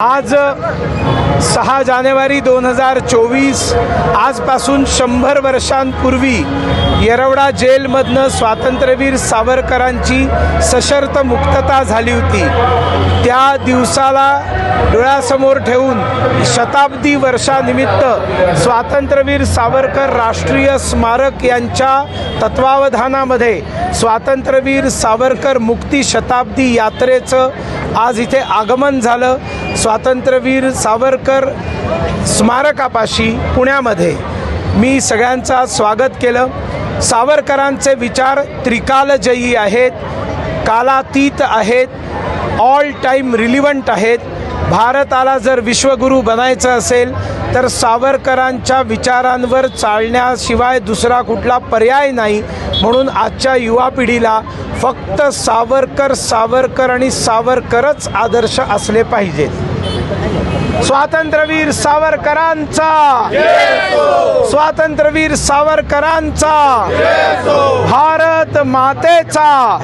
आज सहा जानेवारी दोन हजार चोवीस आजपासून शंभर वर्षांपूर्वी येरवडा जेलमधनं स्वातंत्र्यवीर सावरकरांची सशर्त मुक्तता झाली होती. त्या दिवसाला डोळ्यासमोर ठेवून शताब्दी वर्षानिमित्त स्वातंत्र्यवीर सावरकर राष्ट्रीय स्मारक यांच्या तत्वावधानामध्ये स्वातंत्र्यवीर सावरकर मुक्ती शताब्दी यात्रेचं आज इथे आगमन झालं. स्वातंत्र्यवीर सावरकर स्मारकापाशी पुण्यामध्ये मी सगळ्यांचा स्वागत केलं. सावरकरांचे विचार त्रिकालजयी आहेत कालातीत आहेत ऑल टाईम रिलिव्हंट आहेत. भारताला जर विश्वगुरू बनायचं असेल तर सावरकरांच्या विचारांवर चालण्याशिवाय दुसरा कुठला पर्याय नाही. म्हणून आजच्या युवा पिढीला फक्त सावरकर सावरकर आणि सावरकरच आदर्श असले पाहिजेत. स्वातंत्र्यवीर सावरकरांचा. स्वातंत्र्यवीर सावरकरांचा. भारत मातेचा.